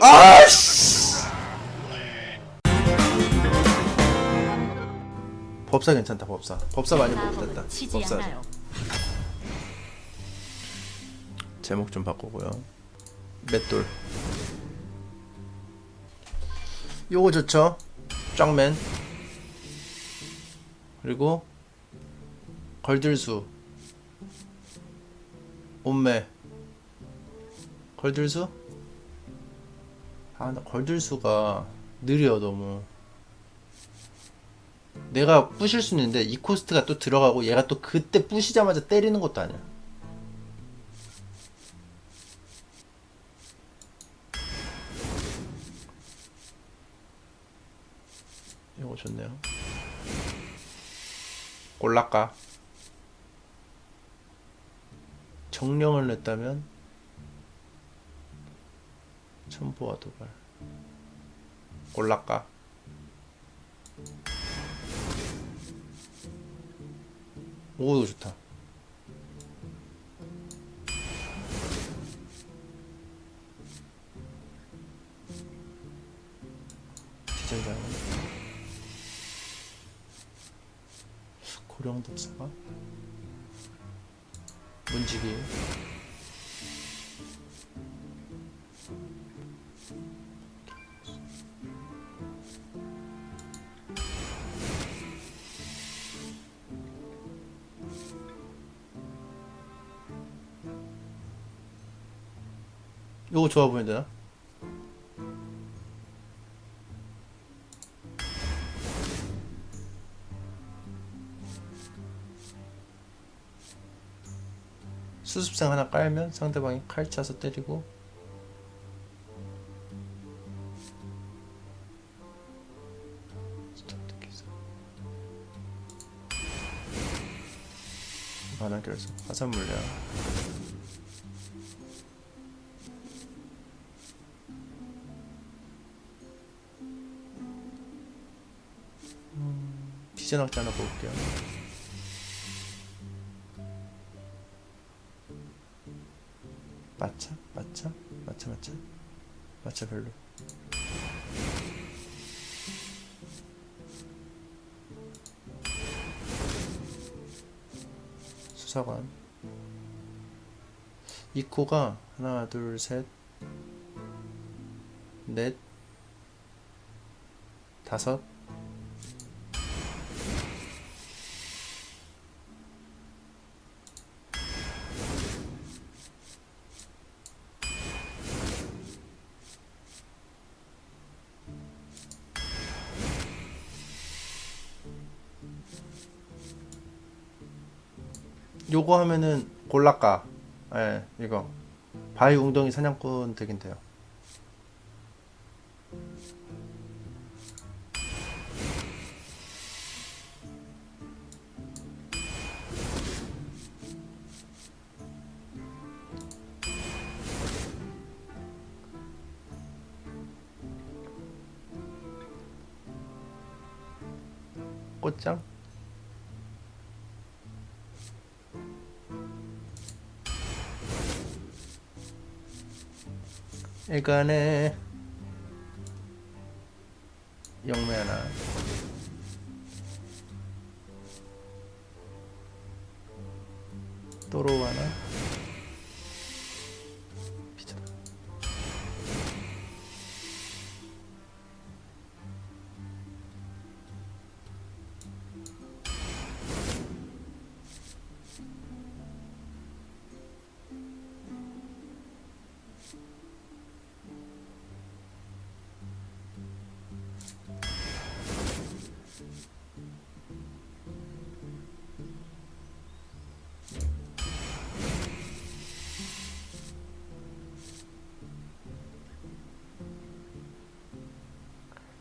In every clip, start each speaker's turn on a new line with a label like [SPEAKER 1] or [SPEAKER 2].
[SPEAKER 1] 아씨. 법사 괜찮다 법사. 법사 많이
[SPEAKER 2] 치지
[SPEAKER 1] 법사. 제목 좀 바꾸고요. 맷돌. 요거 좋죠? 짱맨. 그리고 걸들수. 온매 걸들수 아 나 걸들수가 느려 너무 내가 부실 수 있는데 이 코스트가 또 들어가고 얘가 또 그때 부시자마자 때리는 것도 아니야 이거 좋네요. 올라가. 정령을 냈다면 첨보와 도발. 올라가. 오 좋다. 디자인 고령 독사가 문지기 요거 좋아 보이는데나? 수습생 하나 깔면 상대방이 칼 차서 때리고. 반환 결석 화산 물량 음, 비전 학자 하나 볼게요 마차? 마차? 마차 마차? 마차 별로 수사관 이 코가 하나 둘 셋 넷 다섯 요거 하면은 골라까? 예 이거. 바위 웅덩이 사냥꾼 되긴 돼요. 꽃장 이거는 영매 하나. 또로 하나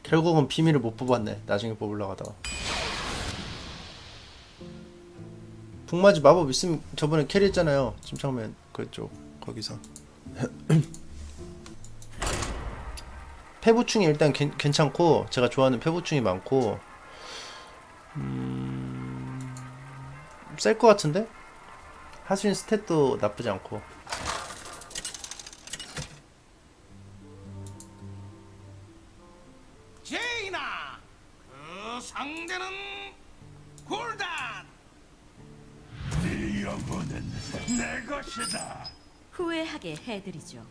[SPEAKER 1] 결국은 비밀을 못 뽑았네. 나중에 뽑으려고 하다가. 북맞이 마법 있으면 저번에 캐리했잖아요. 침착맨 그쪽 거기서. 폐부충이 일단 괜, 괜찮고 제가 좋아하는 폐부충이 많고 음... 셀 것 같은데? 하수인 스탯도 나쁘지 않고
[SPEAKER 3] 후회하게 해드리죠.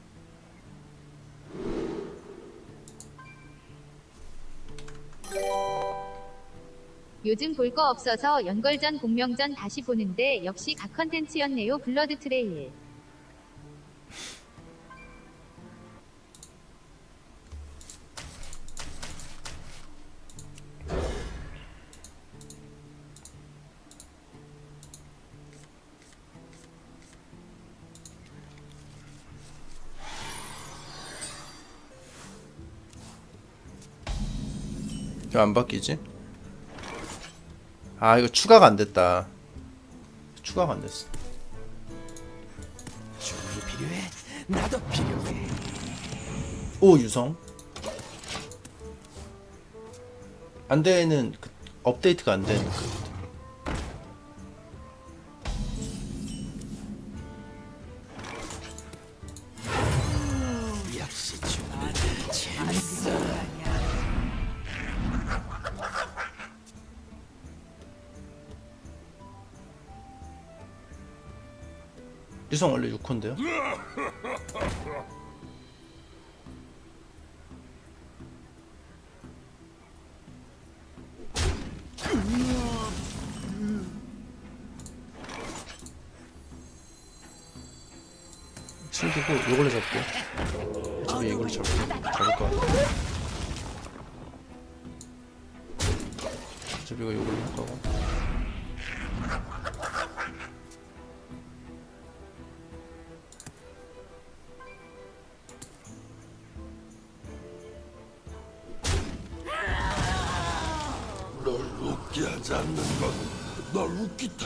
[SPEAKER 4] 요즘 볼 거 없어서 연걸전 공명전 다시 보는데 역시 각 컨텐츠였네요. 블러드 트레일.
[SPEAKER 1] 왜 안 바뀌지? 아 이거 추가가 안 됐다. 추가가 안 됐어.
[SPEAKER 2] 죽음이 필요해. 나도 필요해.
[SPEAKER 1] 오 유성. 안 되는 그 업데이트가 안 되는 그. 유성 원래 6호인데요?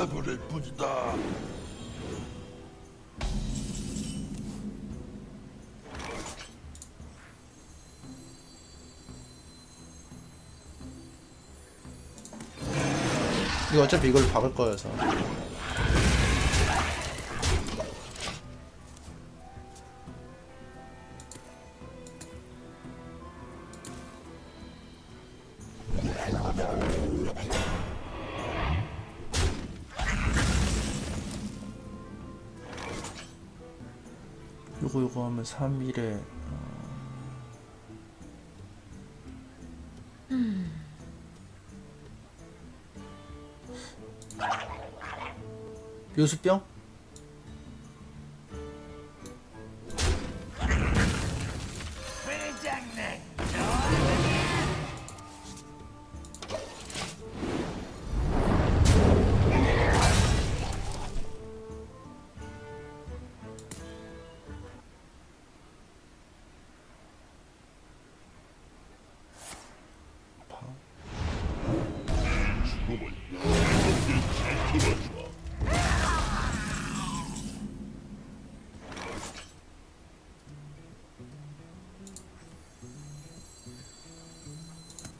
[SPEAKER 5] 버릴 뿐이다.
[SPEAKER 1] 이거 어차피 이걸로 박을 거여서 3일에 요수병?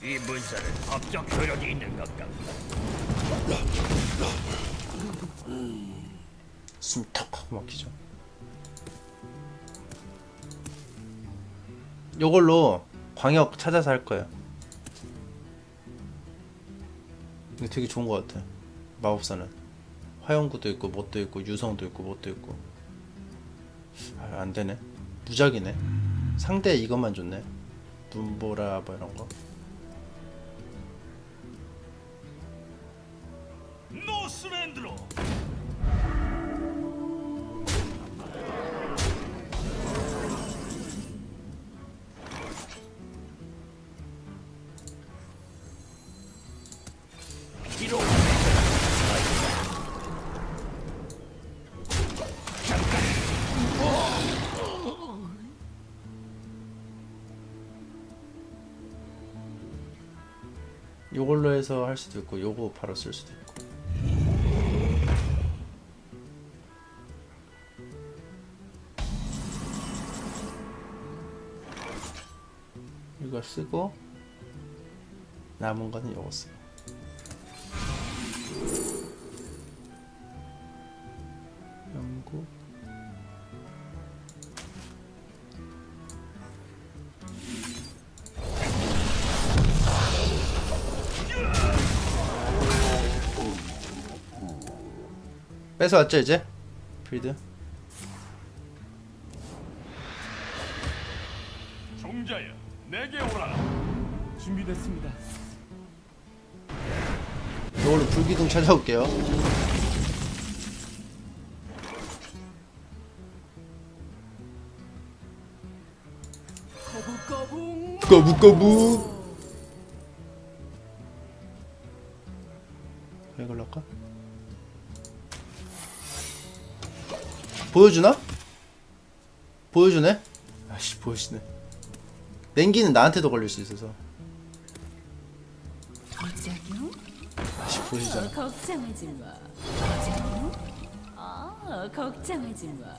[SPEAKER 2] 이 문서는 법적 효력이 있는 것 같다.
[SPEAKER 1] 턱 하고 막히죠. 요걸로 광역 찾아서 할 거예요. 이거 되게 좋은 것 같아. 마법사는 화영구도 있고 뭣도 있고 유성도 있고 뭣도 있고. 아, 안 되네. 무작이네. 상대 이것만 좋네. 눈보라 뭐 이런 거. 해서 할 수도 있고 요거 바로 쓸 수도 있고. 이거 쓰고 남은 거는 요거 쓰고 뺏어왔죠 이제? 필드
[SPEAKER 2] 종자여, 내게 오라.
[SPEAKER 6] 준비됐습니다.
[SPEAKER 1] 이걸로 불기둥 찾아올게요
[SPEAKER 3] 거북거북
[SPEAKER 1] 거북거북 보여주나? 보여주네? 아씨 보여주네 냉기는 나한테도 걸릴 수 있어서? 아씨 보여주잖아
[SPEAKER 3] 어, 걱정하지 마. 아, 걱정하지 마.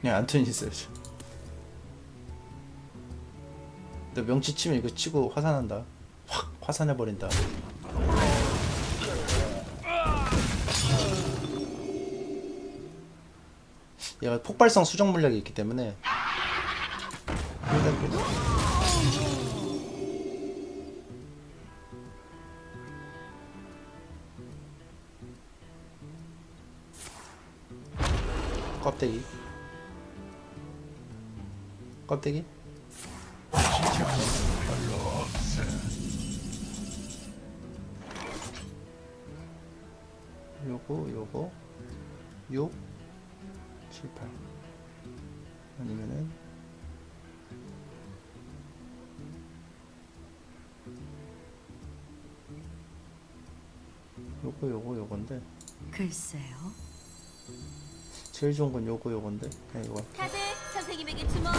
[SPEAKER 1] 그냥 안토니 있어야지 너 명치 치면 이거 치고 화산한다. 확 화산해버린다. 얘가 폭발성 수정 물약이 있기 때문에. 껍데기. 껍데기 요거 요거 6 7 8 아니면은 요거 요거 요건데
[SPEAKER 3] 글쎄요.
[SPEAKER 1] 제일 좋은 건 요거 요건데 그냥 이거 할게.
[SPEAKER 3] 카드 선생님에게 주목.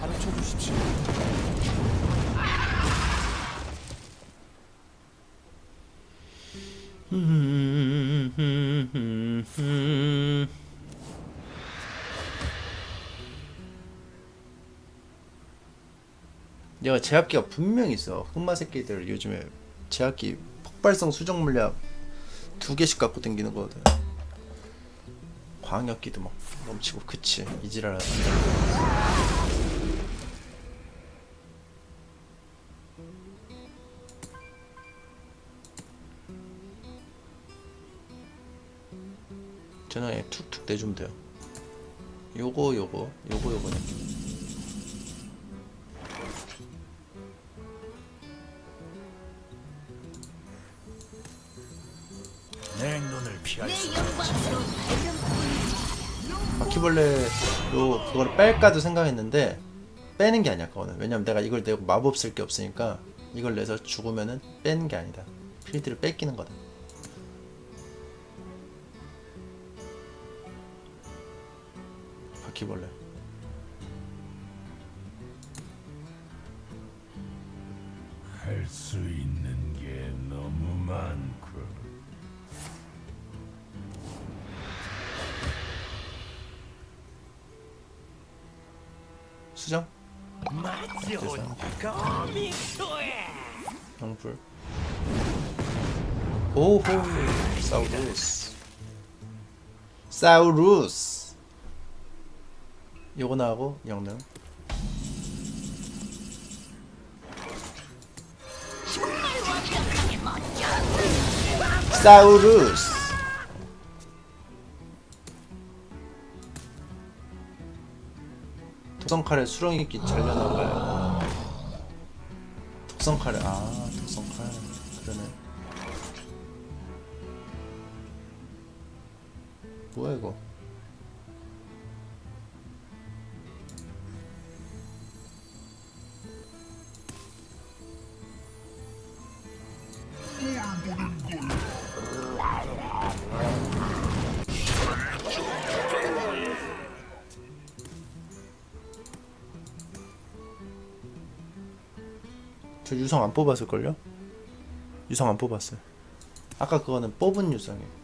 [SPEAKER 6] 가르쳐 주십시오.
[SPEAKER 1] 얘가 제압기가 분명히 있어. 흑마 새끼들 요즘에 제압기 폭발성 수정 물약 두 개씩 갖고 다니는 거거든. 광역기도 막 넘치고 그치? 이지랄 전 화에 툭툭 내주면 돼요. 요거 요거 요거 요거네.
[SPEAKER 2] 내 눈을 피할 수.
[SPEAKER 1] 바퀴벌레로 그걸 뺄까도 생각했는데 빼는 게 아니야 그거는. 왜냐면 내가 이걸 내고 마법 쓸 게 없으니까 이걸 내서 죽으면은 빼는 게 아니다. 필드를 뺏기는 거다 바퀴벌레.
[SPEAKER 5] 할 수 있는 게 너무 많고.
[SPEAKER 1] 수정. 영불 오호 사우루스. 사우루스 요거 나하고 영능. 사우루스. 독성칼에 수렁이끼 잘려나가요. 독성칼에 아 독성칼. 그러네. 뭐야 이거 저 유성 안 뽑았을걸요? 유성 안 뽑았어요 아까 그거는 뽑은 유성이에요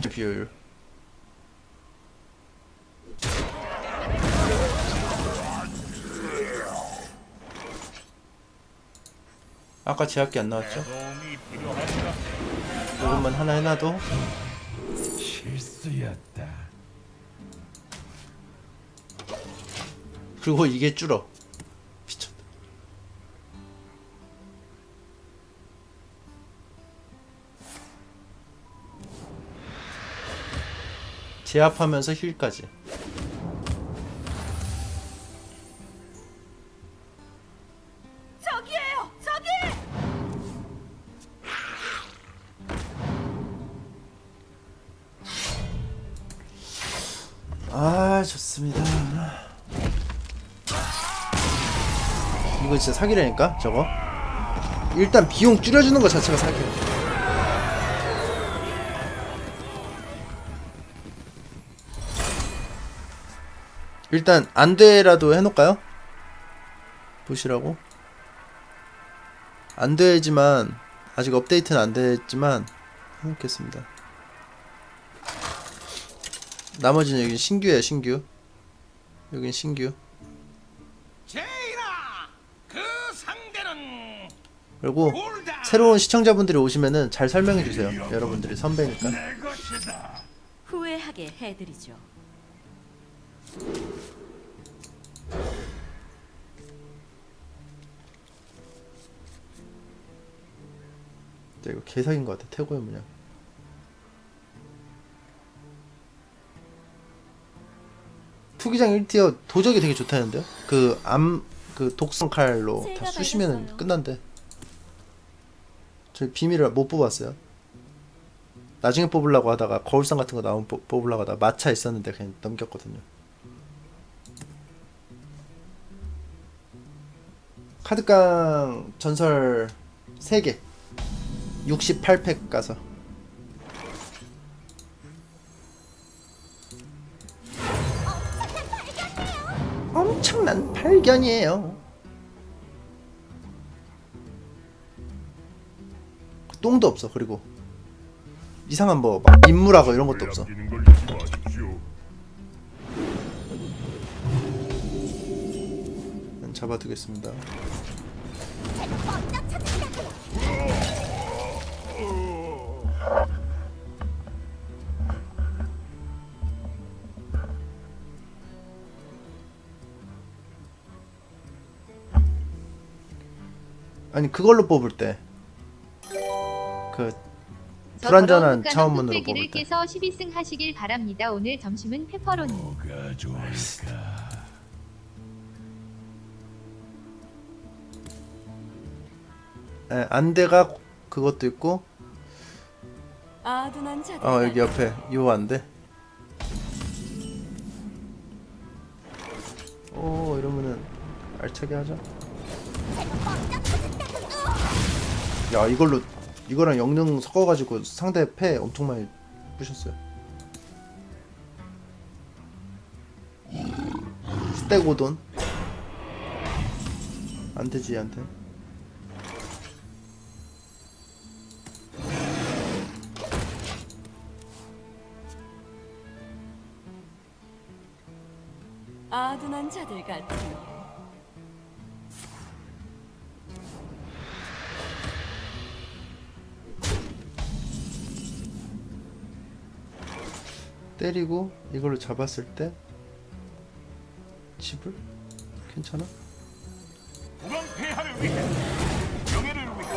[SPEAKER 1] 굉장히 비효율. 아까 제압기 안 나왔죠? 이것만 하나 해놔도
[SPEAKER 2] 실수였다.
[SPEAKER 1] 그리고 이게 줄어. 제압하면서 힐까지.
[SPEAKER 3] 저기에요, 저기!
[SPEAKER 1] 아 좋습니다. 이거 진짜 사기라니까 저거. 일단 비용 줄여주는 것 자체가 사기야. 일단 안 돼라도 해놓을까요? 보시라고. 안 되지만 아직 업데이트는 안 됐지만 해놓겠습니다. 나머지는 여기 신규예요 신규 여긴 신규
[SPEAKER 2] 그
[SPEAKER 1] 그리고. 새로운 시청자분들이 오시면은 잘 설명해 주세요 여러분들이 선배니까.
[SPEAKER 3] 후회하게 해드리죠.
[SPEAKER 1] 야, 이거 개사기인 것 같아 태고의 문양. 투기장 1티어 도적이 되게 좋다는데요? 그 암 그 독성 칼로 다
[SPEAKER 3] 밝았어요.
[SPEAKER 1] 끝난대. 저 비밀을 못 뽑았어요. 나중에 뽑으려고 하다가 거울상 같은 거 나오면 뽑- 뽑으려고 하다가 마차 있었는데 그냥 넘겼거든요 카드깡 전설 3개 68팩 가서 엄청난 발견이에요. 똥도 없어. 그리고 이상한 뭐막 인물하고 이런 것도 없어. 잡아두겠습니다. 아니 그걸로 뽑을 때 그 불완전한 차원문으로 뽑을 때
[SPEAKER 4] 깨서 12승 하시길 바랍니다. 오늘 점심은 페퍼로니.
[SPEAKER 2] 뭐가 좋을까?
[SPEAKER 1] 예, 안대가 그것도 있고.
[SPEAKER 3] 아둔한 자들.
[SPEAKER 1] 어 여기 옆에 요 안대. 오 이러면은 알차게 하자. 야 이걸로 이거랑 영능 섞어가지고 상대 패 엄청 많이 부셨어요. 스테고돈. 안되지 얘한
[SPEAKER 3] 자들 같은.
[SPEAKER 1] 때리고 이걸로 잡았을 때 집을 괜찮아?
[SPEAKER 2] 국왕 폐하를 위해 명예를 위해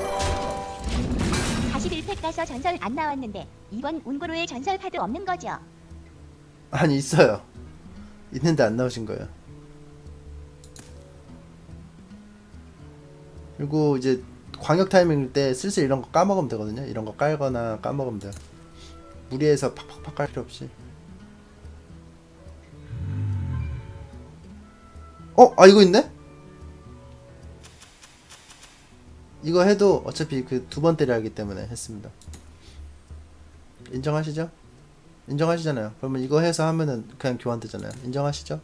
[SPEAKER 7] 41팩 가서 전설 안 나왔는데 이번 운구로에 전설 카드 없는 거죠?
[SPEAKER 1] 아니 있어요. 있는데 안 나오신 거예요. 그리고 이제 광역 타이밍일 때 슬슬 이런 거 까먹으면 되거든요. 이런 거 깔거나 까먹으면 돼요. 무리해서 팍팍팍 깔 필요 없이. 어? 아 이거 있네? 이거 해도 어차피 그 두 번 때려야 하기 때문에 했습니다. 인정하시죠? 인정하시잖아요. 그러면 이거 해서 하면은 그냥 교환되잖아요. 인정하시죠?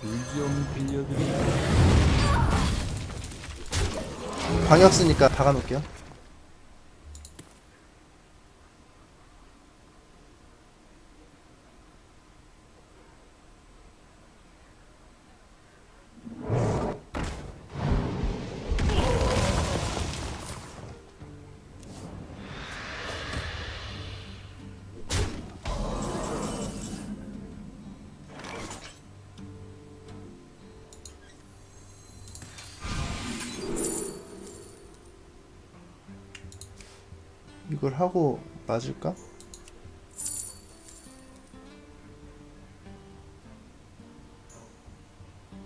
[SPEAKER 5] 물좀 빌려드릴까?
[SPEAKER 1] 광역 쓰니까 박아놓을게요. 하고 맞을까?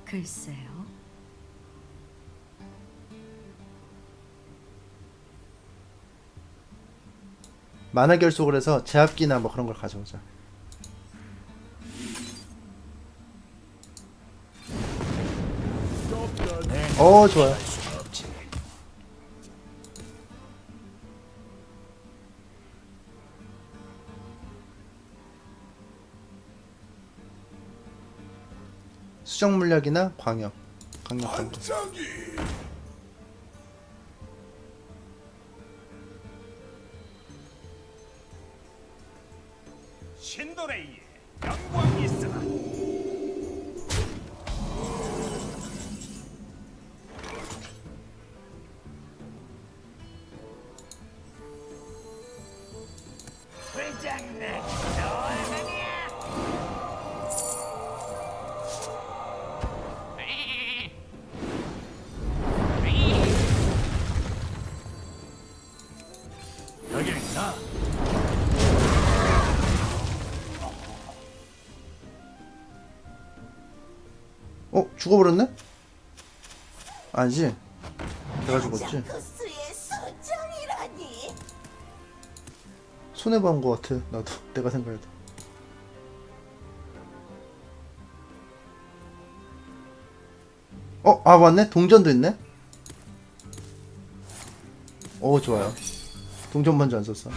[SPEAKER 3] 글쎄요.
[SPEAKER 1] 만화 결속을 해서 제압기나 뭐 그런 걸 가져오자. 어 좋아요. 수정 물약이나 광역, 강력 광역. 죽어버렸네? 아니지. 내가 죽었지.
[SPEAKER 7] 코스의 수정이라니.
[SPEAKER 1] 손해 본거 같아. 나도 내가 생각해도. 어, 아 맞네. 동전도 있네. 오 좋아요. 동전 먼저 안 썼어.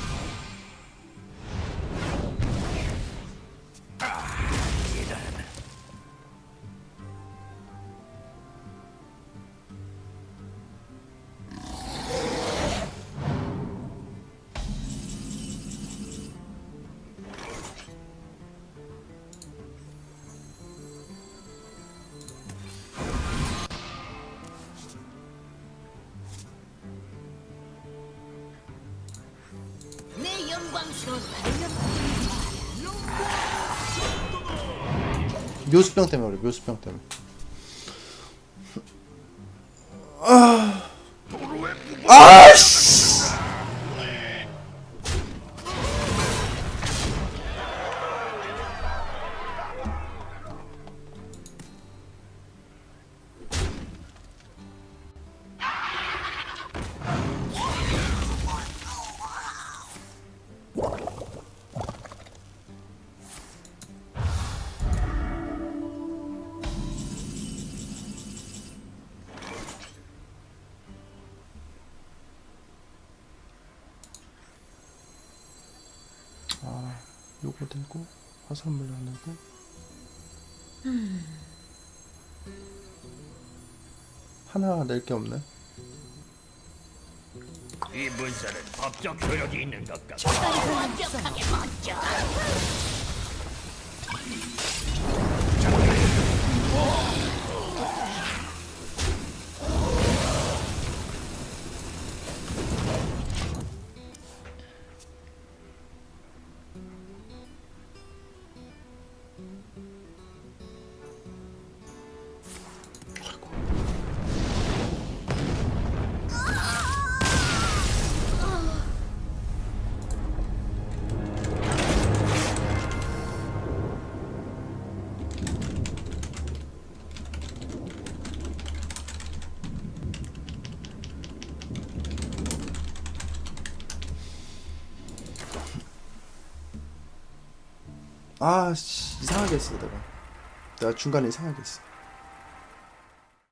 [SPEAKER 1] 묘수병 때문에 그래. 묘수병 때문에. 요거 되고 화산물 나누고 하나 낼 게 없네.
[SPEAKER 2] 이 문서는 법적 효력이 있는 것 같다.
[SPEAKER 7] 완벽하게 멋져.
[SPEAKER 1] 아 씨, 이상하게 했어 내가. 내가 중간에 이상하게 했어